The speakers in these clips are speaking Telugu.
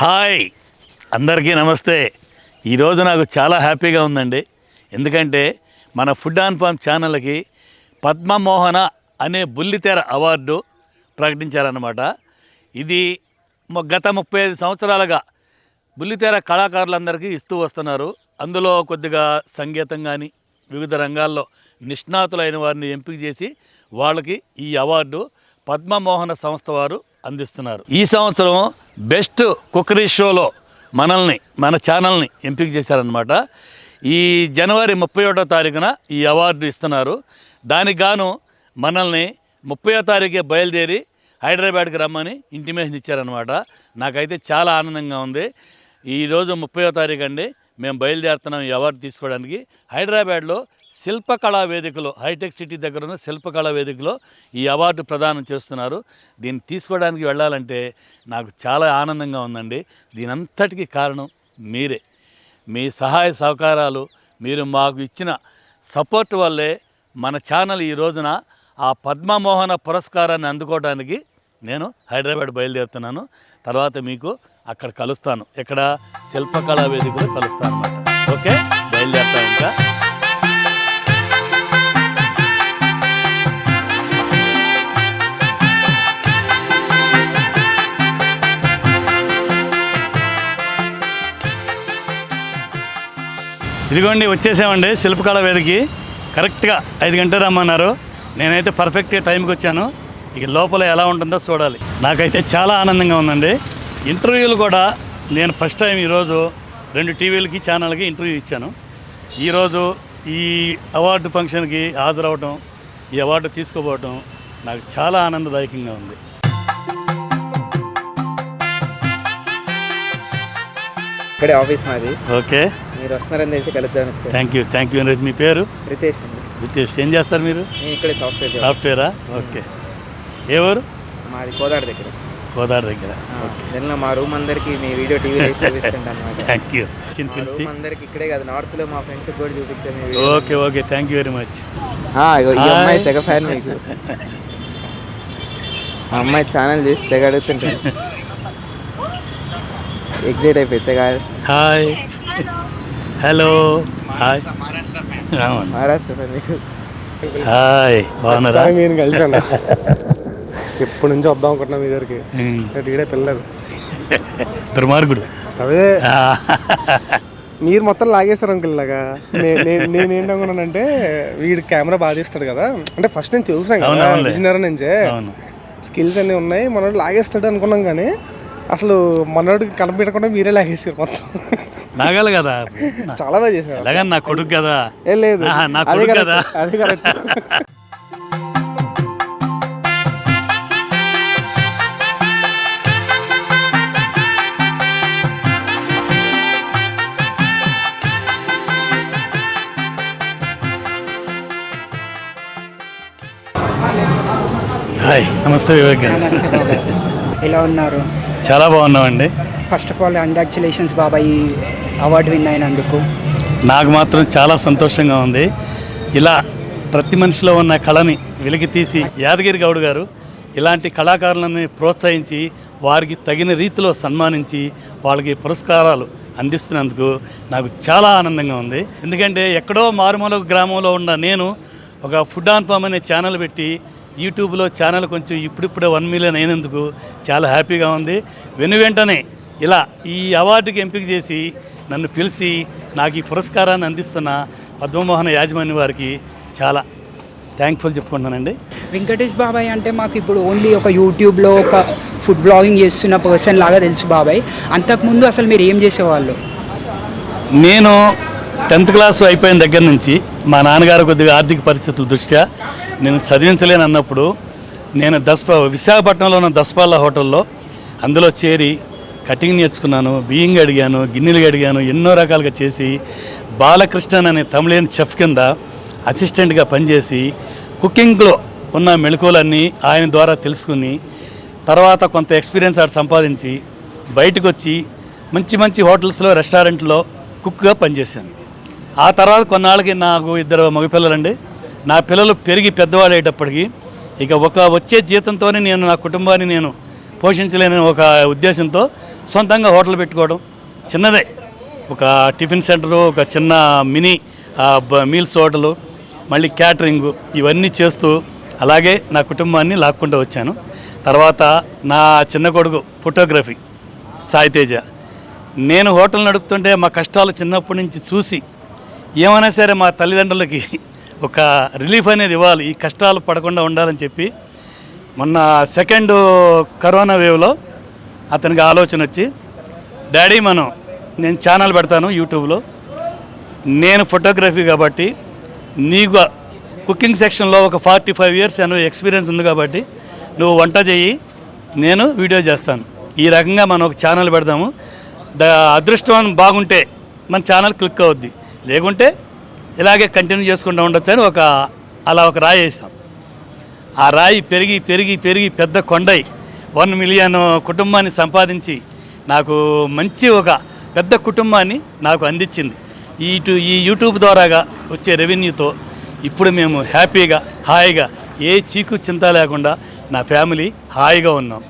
హాయ్. అందరికీ నమస్తే. ఈరోజు నాకు చాలా హ్యాపీగా ఉందండి. ఎందుకంటే మన ఫుడ్ ఆన్ ఫామ్ ఛానల్కి పద్మమోహన అనే బుల్లితెర అవార్డు ప్రకటించారన్నమాట. ఇది గత ముప్పై ఐదు సంవత్సరాలుగా బుల్లితెర కళాకారులందరికీ ఇస్తూ వస్తున్నారు. అందులో కొద్దిగా సంగీతం కానీ వివిధ రంగాల్లో నిష్ణాతులైన వారిని ఎంపిక చేసి వాళ్ళకి ఈ అవార్డు పద్మమోహన సంస్థ వారు అందిస్తున్నారు. ఈ సంవత్సరం బెస్ట్ కుక్కరీ షోలో మనల్ని మన ఛానల్ని ఎంపిక చేశారనమాట ఈ జనవరి ముప్పై ఒకటో తారీఖున ఈ అవార్డు ఇస్తున్నారు. దానికి గాను మనల్ని ముప్పయో తారీఖే బయలుదేరి హైదరాబాద్కి రమ్మని ఇంటిమేషన్ ఇచ్చారనమాట నాకైతే చాలా ఆనందంగా ఉంది. ఈరోజు ముప్పయో తారీఖు అండి. మేము బయలుదేరుతున్నాం ఈ అవార్డు తీసుకోవడానికి. హైదరాబాద్లో శిల్పకళా వేదికలో హైటెక్ సిటీ దగ్గర ఉన్న శిల్పకళా వేదికలో ఈ అవార్డు ప్రదానం చేస్తున్నారు. దీన్ని తీసుకోవడానికి వెళ్ళాలంటే నాకు చాలా ఆనందంగా ఉందండి. దీనంతటికీ కారణం మీరే. మీ సహాయ సహకారాలు మీరు మాకు ఇచ్చిన సపోర్ట్ వల్లే మన ఛానల్ ఈ రోజున ఆ పద్మమోహన పురస్కారాన్ని అందుకోవడానికి నేను హైదరాబాద్ బయలుదేరుతున్నాను. తర్వాత మీకు అక్కడ కలుస్తాను. ఇక్కడ శిల్పకళా వేదికలో కలుస్తాను అనమాట ఓకే? బయలుదేరుతాను ఇంకా. ఇదిగోండి వచ్చేసామండి శిల్పకళ వేదికి కరెక్ట్గా ఐదు గంటలు రమ్మన్నారు. నేనైతే పర్ఫెక్ట్గా టైంకి వచ్చాను. ఇక లోపల ఎలా ఉంటుందో చూడాలి. నాకైతే చాలా ఆనందంగా ఉందండి. ఇంటర్వ్యూలు కూడా నేను ఫస్ట్ టైం ఈరోజు రెండు టీవీలకి ఛానల్కి ఇంటర్వ్యూ ఇచ్చాను. ఈరోజు ఈ అవార్డు ఫంక్షన్కి హాజరవటం ఈ అవార్డు తీసుకోపోవటం నాకు చాలా ఆనందదాయకంగా ఉంది. ఇక్కడే ఆఫీస్ మాది. ఓకే. మీరు వస్తున్నారని తెలిసి కలుద్దాం థ్యాంక్ యూ థ్యాంక్ యూ మీ పేరు? రితేష్ రితేష్ ఏం చేస్తారు మీరు? నేను ఇక్కడే సాఫ్ట్వేర్. సాఫ్ట్వేరా? ఓకే. ఊరు? మాది కోదాడ దగ్గర. గోదావరి దగ్గర. నిన్న మా రూమ్ అందరికి మీ వీడియో టీవీలో చూపిస్తుంటాను థ్యాంక్ యూ రూమ్ అందరికి ఇక్కడే కాదు నార్త్లో మా ఫ్రెండ్స్ కూడా చూపించాను. Okay okay. Thank you very much ఈ. అమ్మాయి తెగ ఫ్యాన్ మీకు. అమ్మాయి ఛానల్ చూసి తెగ అడుగుతుంటాను ఎగ్జైట్ అయిపోయి తెగ హాయ్ హలో హాయ్. హాయ్ బాగున్నారా? నేను కలిసాను. ఎప్పటి నుంచి వద్దాం అనుకుంటున్నా మీ దగ్గరికి. ఈడే పిల్లలు. దుర్మార్గుడు. అవే ఆ, మీరు మొత్తం లాగేశారు అంకుల్ లాగా నే- నే- నేను ఏంటనుకున్నానంటే వీడు కెమెరా బాగా తీస్తాడు కదా. అంటే ఫస్ట్ నేను చూసాను కదా నుంచే. అవును. స్కిల్స్ అన్నీ ఉన్నాయి మనోడు లాగేస్తాడు అనుకున్నాం కానీ అసలు మనోడికి కనిపించకుండా మీరే లాగేసారు మొత్తం. నాగల కదా. చాలా బాగా చేశారు అలాగని నా కొడుకు కదా. ఏ లేదు. ఆహా, నా కొడుకు కదా. అదే కరెక్ట్. హాయ్ నమస్తే వివేక్ గారు. ఎలా ఉన్నారు? చాలా బాగున్నామండి. ఫస్ట్ ఆఫ్ ఆల్ కంగ్రాచులేషన్స్ బాబాయ్. అవార్డు విన్ అయినందుకు. నాకు మాత్రం చాలా సంతోషంగా ఉంది. ఇలా ప్రతి మనిషిలో ఉన్న కళని వెలికి తీసి యాదగిరి గౌడ్ గారు ఇలాంటి కళాకారులని ప్రోత్సహించి వారికి తగిన రీతిలో సన్మానించి వాళ్ళకి పురస్కారాలు అందిస్తున్నందుకు నాకు చాలా ఆనందంగా ఉంది. ఎందుకంటే ఎక్కడో మారుమూల గ్రామంలో ఉన్న నేను ఒక ఫుడ్ ఆన్ ఫామ్ అనే ఛానల్ పెట్టి యూట్యూబ్లో ఛానల్ కొంచెం ఇప్పుడిప్పుడే వన్ మిలియన్ అయినందుకు చాలా హ్యాపీగా ఉంది. వెను వెంటనే ఇలా ఈ అవార్డుకి ఎంపిక చేసి నన్ను పిలిచి నాకు ఈ పురస్కారాన్ని అందిస్తున్న పద్మమోహన యాజమాన్య వారికి చాలా థ్యాంక్ఫుల్ చెప్పుకుంటున్నానండి. వెంకటేష్ బాబాయ్ అంటే మాకు ఇప్పుడు ఓన్లీ ఒక యూట్యూబ్లో ఒక ఫుడ్ బ్లాగింగ్ చేస్తున్న పర్సన్ లాగా తెలుసు బాబాయ్. అంతకుముందు అసలు మీరు ఏం చేసేవాళ్ళు? నేను టెన్త్ క్లాస్ అయిపోయిన దగ్గర నుంచి మా నాన్నగారు కొద్దిగా ఆర్థిక పరిస్థితుల దృష్ట్యా నేను చదివించలేను అన్నప్పుడు నేను దస్పా విశాఖపట్నంలో ఉన్న దస్పాల హోటల్లో అందులో చేరి కటింగ్ నేర్చుకున్నాను బియ్యం అడిగాను గిన్నెలు అడిగాను ఎన్నో రకాలుగా చేసి బాలకృష్ణన్ అనే తమిళన్ చెఫ్ కింద అసిస్టెంట్గా పనిచేసి కుకింగ్లో ఉన్న మెళకువలన్నీ ఆయన ద్వారా తెలుసుకుని తర్వాత కొంత ఎక్స్పీరియన్స్ ఆడు సంపాదించి బయటకు వచ్చి మంచి మంచి హోటల్స్లో రెస్టారెంట్లో కుక్గా పనిచేశాను. ఆ తర్వాత కొన్నాళ్ళకి నాకు ఇద్దరు మగపిల్లలండి. నా పిల్లలు పెరిగి పెద్దవాడేటప్పటికి ఇక ఒక వచ్చే జీతంతోనే నేను నా కుటుంబాన్ని నేను పోషించలేని ఒక ఉద్దేశంతో సొంతంగా హోటల్ పెట్టుకోవడం చిన్నదే. ఒక టిఫిన్ సెంటరు ఒక చిన్న మినీ మీల్స్ హోటలు మళ్ళీ క్యాటరింగ్ ఇవన్నీ చేస్తూ అలాగే నా కుటుంబాన్ని లాక్కుంటూ వచ్చాను. తర్వాత నా చిన్న కొడుకు ఫోటోగ్రఫీ సాయితేజ. నేను హోటల్ నడుపుతుంటే మా కష్టాలు చిన్నప్పటి నుంచి చూసి ఏమైనా సరే మా తల్లిదండ్రులకి ఒక రిలీఫ్ అనేది ఇవ్వాలి ఈ కష్టాలు పడకుండా ఉండాలని చెప్పి మొన్న సెకండ్ కరోనా వేవ్లో అతనికి ఆలోచన వచ్చి డాడీ మనం నేను ఛానల్ పెడతాను యూట్యూబ్లో. నేను ఫోటోగ్రఫీ కాబట్టి నీకు కుకింగ్ సెక్షన్లో ఒక ఫార్టీ ఫైవ్ ఇయర్స్ అను ఎక్స్పీరియన్స్ ఉంది కాబట్టి నువ్వు వంట చేయి నేను వీడియో చేస్తాను. ఈ రకంగా మనం ఒక ఛానల్ పెడదాము. ద అదృష్టం బాగుంటే మన ఛానల్ క్లిక్ అవుద్ది. లేకుంటే ఇలాగే కంటిన్యూ చేసుకుంటూ ఉండొచ్చు అని ఒక అలా ఒక రాయి వేసాం. ఆ రాయి పెరిగి పెరిగి పెరిగి పెద్ద కొండై వన్ మిలియన్ కుటుంబాన్ని సంపాదించి నాకు మంచి ఒక పెద్ద కుటుంబాన్ని నాకు అందించింది. ఈ టు- ఈ యూట్యూబ్ ద్వారాగా వచ్చే రెవెన్యూతో ఇప్పుడు మేము హ్యాపీగా హాయిగా ఏ చీకు చింత లేకుండా నా ఫ్యామిలీ హాయిగా ఉన్నాం.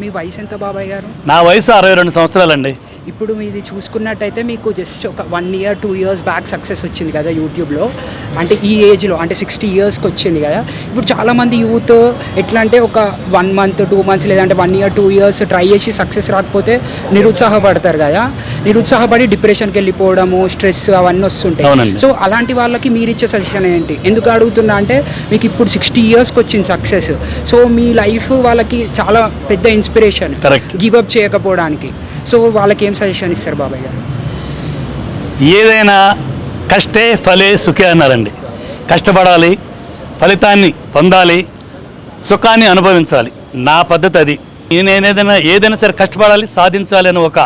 మీ వయసు ఎంత బాబాయ్ గారు? నా వయసు అరవై రెండు సంవత్సరాలండి. ఇప్పుడు మీది చూసుకున్నట్టయితే మీకు జస్ట్ ఒక one year two years back success వచ్చింది కదా యూట్యూబ్లో అంటే ఈ ఏజ్లో అంటే సిక్స్టీ ఇయర్స్కి వచ్చింది కదా. ఇప్పుడు చాలామంది యూత్ ఎట్లా అంటే ఒక వన్ మంత్ టూ మంత్స్ లేదంటే one year two years try చేసి సక్సెస్ రాకపోతే నిరుత్సాహపడతారు కదా. నిరుత్సాహపడి డిప్రెషన్కి వెళ్ళిపోవడము స్ట్రెస్ అవన్నీ వస్తుంటాయి. సో అలాంటి వాళ్ళకి మీరు ఇచ్చే సజెషన్ ఏంటి? ఎందుకు అడుగుతున్నా అంటే మీకు ఇప్పుడు సిక్స్టీ ఇయర్స్కి వచ్చింది సక్సెస్ సో మీ లైఫ్ వాళ్ళకి చాలా పెద్ద ఇన్స్పిరేషన్. గివ్ అప్ చేయకపోవడానికి. సో వాళ్ళకి ఏం సజెషన్ ఇస్తారు బాబాయ్ గారు? ఏదైనా కష్టే ఫలే సుఖే అన్నారండి. కష్టపడాలి ఫలితాన్ని పొందాలి సుఖాన్ని అనుభవించాలి. నా పద్ధతి అది. నేను ఏదైనా ఏదైనా సరే కష్టపడాలి సాధించాలి అనే ఒక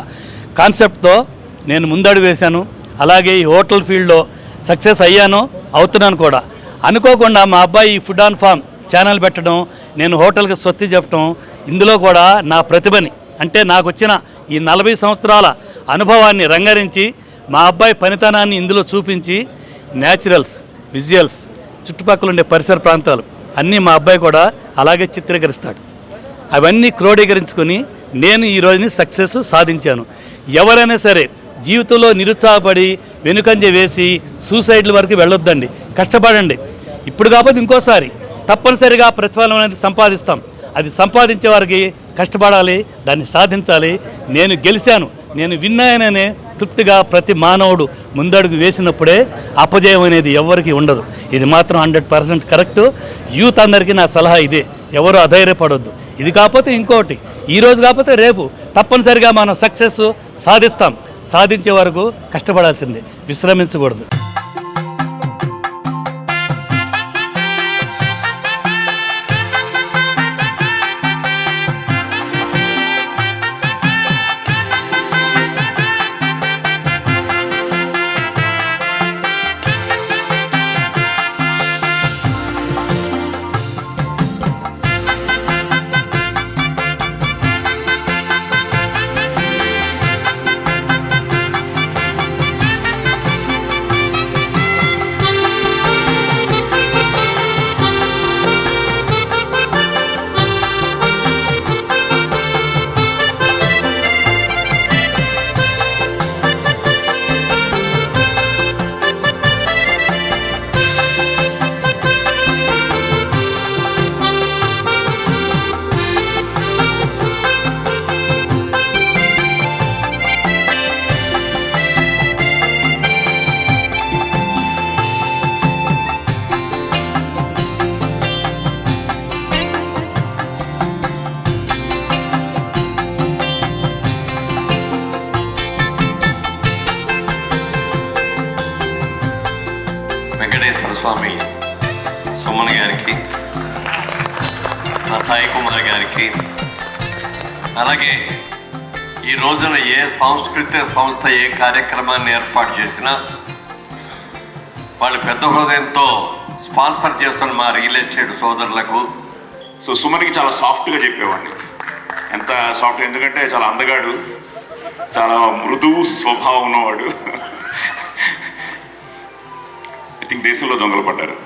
కాన్సెప్ట్తో నేను ముందడు వేశాను. అలాగే ఈ హోటల్ ఫీల్డ్లో సక్సెస్ అయ్యాను అవుతున్నాను కూడా. అనుకోకుండా మా అబ్బాయి ఈ ఫుడ్ ఆన్ ఫామ్ ఛానల్ పెట్టడం నేను హోటల్కి స్వస్తి చెప్పడం ఇందులో కూడా నా ప్రతిభని అంటే నాకు వచ్చిన ఈ నలభై సంవత్సరాల అనుభవాన్ని రంగరించి మా అబ్బాయి పనితనాన్ని ఇందులో చూపించి న్యాచురల్స్ విజువల్స్ చుట్టుపక్కల ఉండే పరిసర ప్రాంతాలు అన్నీ మా అబ్బాయి కూడా అలాగే చిత్రీకరిస్తాడు. అవన్నీ క్రోడీకరించుకొని నేను ఈ రోజుని సక్సెస్ సాధించాను. ఎవరైనా సరే జీవితంలో నిరుత్సాహపడి వెనుకంజ వేసి సూసైడ్ల వరకు వెళ్ళొద్దండి. కష్టపడండి. ఇప్పుడు కాకపోతే ఇంకోసారి తప్పనిసరిగా ప్రతిఫలం అనేది సంపాదిస్తాం. అది సంపాదించే వారికి కష్టపడాలి దాన్ని సాధించాలి. నేను గెలిచాను. నేను విన్నాననే తృప్తిగా ప్రతి మానవుడు ముందడుగు వేసినప్పుడే అపజయం అనేది ఎవరికి ఉండదు. ఇది మాత్రం హండ్రెడ్ పర్సెంట్ కరెక్ట్. యూత్ అందరికీ నా సలహా ఇదే. ఎవరు అధైర్యపడొద్దు. ఇది కాకపోతే ఇంకోటి. ఈరోజు కాకపోతే రేపు తప్పనిసరిగా మనం సక్సెస్ సాధిస్తాం. సాధించే వరకు కష్టపడాల్సిందే. విశ్రమించకూడదు. నాన్న గారికి అలాగే ఈ రోజున ఏ సాంస్కృతిక సంస్థ ఏ కార్యక్రమాన్ని ఏర్పాటు చేసినా వాళ్ళు పెద్ద హృదయంతో స్పాన్సర్ చేస్తున్న మా రియల్ ఎస్టేట్ సోదరులకు సో సుమన్కి చాలా సాఫ్ట్గా చెప్పేవాడిని. ఎంత సాఫ్ట్ ఎందుకంటే చాలా అందగాడు చాలా మృదువు స్వభావం ఉన్నవాడు. ఐ థింక్ దేశంలో దొంగలు పడ్డారు.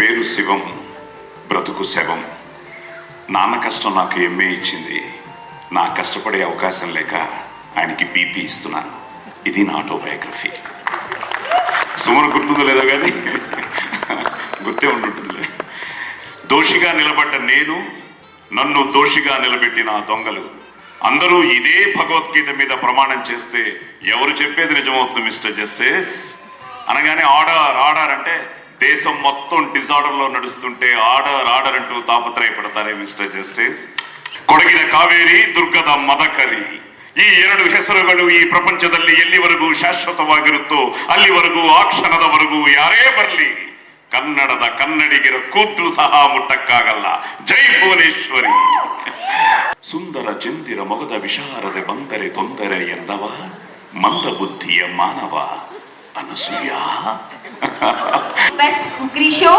పేరు శివం బ్రతుకు శవం. నాన్న కష్టం నాకు ఎంఏ ఇచ్చింది. నా కష్టపడే అవకాశం లేక ఆయనకి బీపీ ఇస్తున్నాను. ఇది నా ఆటోబయోగ్రఫీ సుమన్ గుర్తుందో లేదో కానీ గుర్తే ఉంటుందిలే దోషిగా నిలబడ్డ నేను నన్ను దోషిగా నిలబెట్టిన దొంగలు. అందరూ ఇదే భగవద్గీత మీద ప్రమాణం చేస్తే ఎవరు చెప్పేది నిజమవుతుంది మిస్టర్ జస్టిస్? అనగానే ఆర్డర్ ఆర్డర్ అంటే దేశం మొత్తం డిజార్డర్లో నడుస్తుంటే ఆర్డర్ ఆర్డర్ అంటూ తాపత్రయపడతారే మిస్టర్ జస్టిస్ ಕೊಡಗಿನ ಕಾವೇರಿ, ದುರ್ಗದ ಮದಕರಿ. ಈ ಎರಡು ಹೆಸರುಗಳು ಈ ಪ್ರಪಂಚದಲ್ಲಿ ಎಲ್ಲಿವರೆಗೂ ಶಾಶ್ವತವಾಗಿರುತ್ತೋ ಅಲ್ಲಿವರೆಗೂ ಆ ಕ್ಷಣದವರೆಗೂ ಯಾರೇ ಬರಲಿ, ಕನ್ನಡದ ಕನ್ನಡಿಗರ ಕೂತು ಸಹ ಮುಟ್ಟಕ್ಕಾಗಲ್ಲ. ಜೈ ಭುವನೇಶ್ವರಿ. ಸುಂದರ ಚಿಂದಿರ ಮೊಗದ ವಿಶಾರದೆ ಬಂದರೆ ತೊಂದರೆ ಎಂದವ, ಮಂದಬುದ್ಧಿಯ ಮಾನವ Anasuya. Best Cookery Show.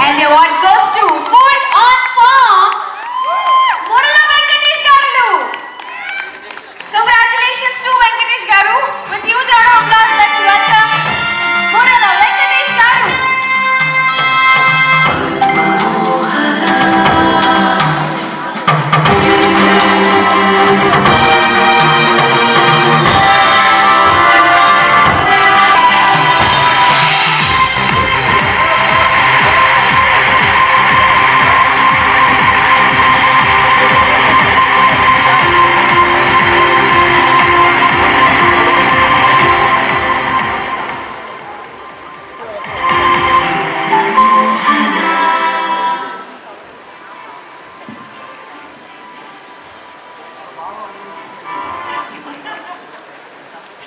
And the award goes to Food on Farm, Murala Venkatesh Garu. Congratulations to Venkatesh Garu. With huge round of applause,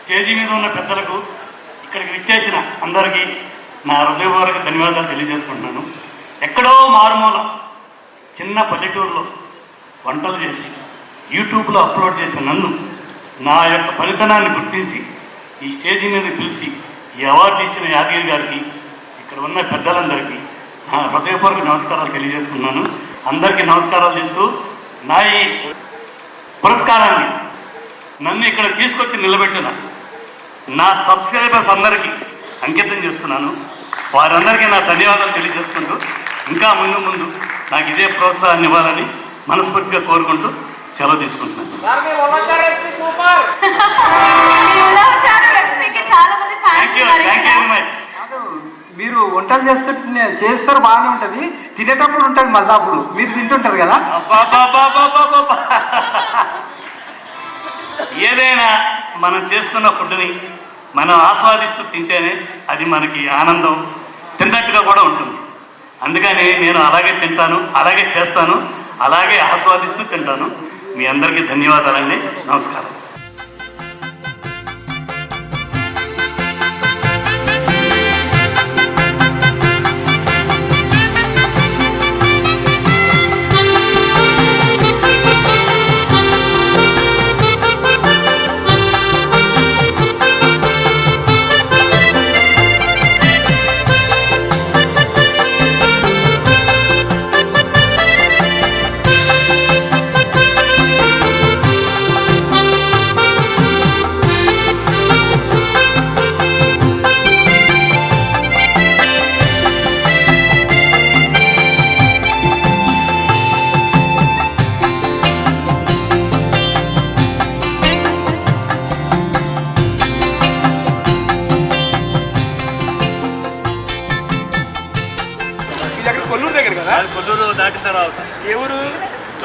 stage మీద ఉన్న పెద్దలకు ఇక్కడికి విచ్చేసిన అందరికీ నా హృదయపూర్వక ధన్యవాదాలు తెలియజేసుకుంటున్నాను. ఎక్కడో మారుమూల చిన్న పల్లెటూరులో వంటలు చేసి యూట్యూబ్లో అప్లోడ్ చేసిన నన్ను నా యొక్క ఫలితనాన్ని గుర్తించి ఈ స్టేజీ మీద పిలిచి ఈ అవార్డు ఇచ్చిన యాదగిరి గారికి ఇక్కడ ఉన్న పెద్దలందరికీ నా హృదయపూర్వక నమస్కారాలు తెలియజేసుకున్నాను. అందరికీ నమస్కారాలు చేస్తూ నా ఈ పురస్కారాన్ని నన్ను ఇక్కడ తీసుకొచ్చి నిలబెట్టిన నా సబ్స్క్రైబర్స్ అందరికీ అంకితం చేస్తున్నాను. వారందరికీ నా ధన్యవాదాలు తెలియజేసుకుంటూ ఇంకా ముందు ముందు నాకు ఇదే ప్రోత్సాహాన్ని ఇవ్వాలని మనస్ఫూర్తిగా కోరుకుంటూ సెలవు తీసుకుంటున్నాను. మీరు వంటలు చేస్తుంటే చేస్తారు బాగానే ఉంటుంది. తినేటప్పుడు ఉంటుంది మజా అప్పుడు మీరు తింటుంటారు కదా. ఏదైనా మనం చేసుకున్న ఫుడ్ని మనం ఆస్వాదిస్తూ తింటేనే అది మనకి ఆనందం తిన్నట్టుగా కూడా ఉంటుంది. అందుకని నేను అలాగే తింటాను అలాగే చేస్తాను అలాగే ఆస్వాదిస్తూ తింటాను. మీ అందరికీ ధన్యవాదాలండి. నమస్కారం.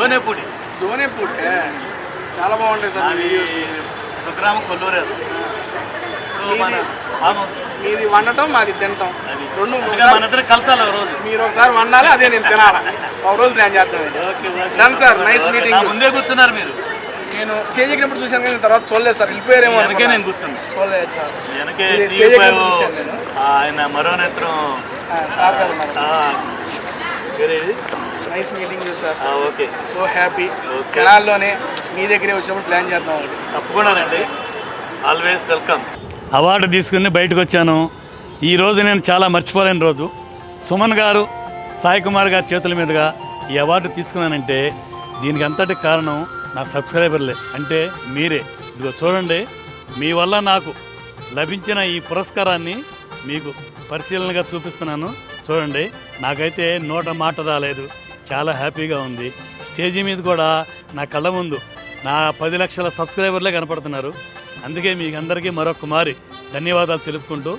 దోనేపూడి దోనేపూర్ చాలా బాగుంటాయి సార్ సుగ్రామం కొల్లూరే మీది? వండటం మాది తినటం. రెండు మన ఇద్దరు కలసాలి రోజు. మీరు ఒకసారి వండాలి అదే నేను తినాలి. ఒక రోజు plan done sir nice meeting ముందే కూర్చున్నారు మీరు. నేను స్టేజ్ ఎక్కినప్పుడు చూశాను కానీ తర్వాత చూడలేదు సార్ వెళ్ళిపోయారేమో అనుకున్నా. నేను కూర్చున్నా. చూడలేదు సార్ స్టేజ్. ఆయన మరో నేత్రం. సార్ నైస్ మీటింగ్ చూసారు ఓకే సో హ్యాపీ. కెనాల్లోనే మీ దగ్గరే వచ్చినప్పుడు ప్లాన్ చేద్దాం ఒకటి. తప్పకుండా రండి. ఆల్వేస్ వెల్కమ్ అవార్డు తీసుకుని బయటకు వచ్చాను. ఈ రోజు నేను చాలా మర్చిపోలేని రోజు. సుమన్ గారు సాయి కుమార్ గారి చేతుల మీదుగా ఈ అవార్డు తీసుకున్నానంటే దీనికి అంతటి కారణం నా సబ్స్క్రైబర్లే. అంటే మీరే. ఇదిగో చూడండి. మీ వల్ల నాకు లభించిన ఈ పురస్కారాన్ని మీకు పరిశీలనగా చూపిస్తున్నాను. చూడండి. నాకైతే నోట మాట రాలేదు. చాలా హ్యాపీగా ఉంది. స్టేజీ మీద కూడా నా కళ్ళ ముందు నా పది లక్షల సబ్స్క్రైబర్లే కనపడుతున్నారు. అందుకే మీకు అందరికీ మరొకమారి ధన్యవాదాలు తెలుపుకుంటూ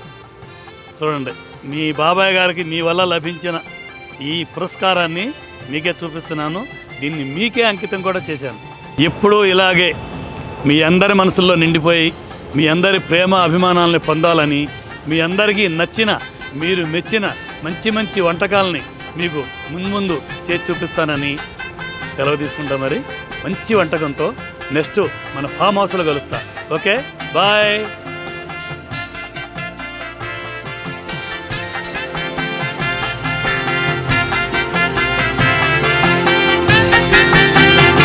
చూడండి. మీ బాబాయ్ గారికి మీ వల్ల లభించిన ఈ పురస్కారాన్ని మీకే చూపిస్తున్నాను. దీన్ని మీకే అంకితం కూడా చేశాను. ఎప్పుడూ ఇలాగే మీ అందరి మనసుల్లో నిండిపోయి మీ అందరి ప్రేమ అభిమానాలని పొందాలని మీ అందరికీ నచ్చిన మీరు మెచ్చిన మంచి మంచి వంటకాలని మీకు ముందు చేసి చూపిస్తానని సెలవు తీసుకుంటాం మరి. మంచి వంటకంతో నెక్స్ట్ మన ఫామ్ హౌస్లో కలుస్తా. ఓకే? బాయ్!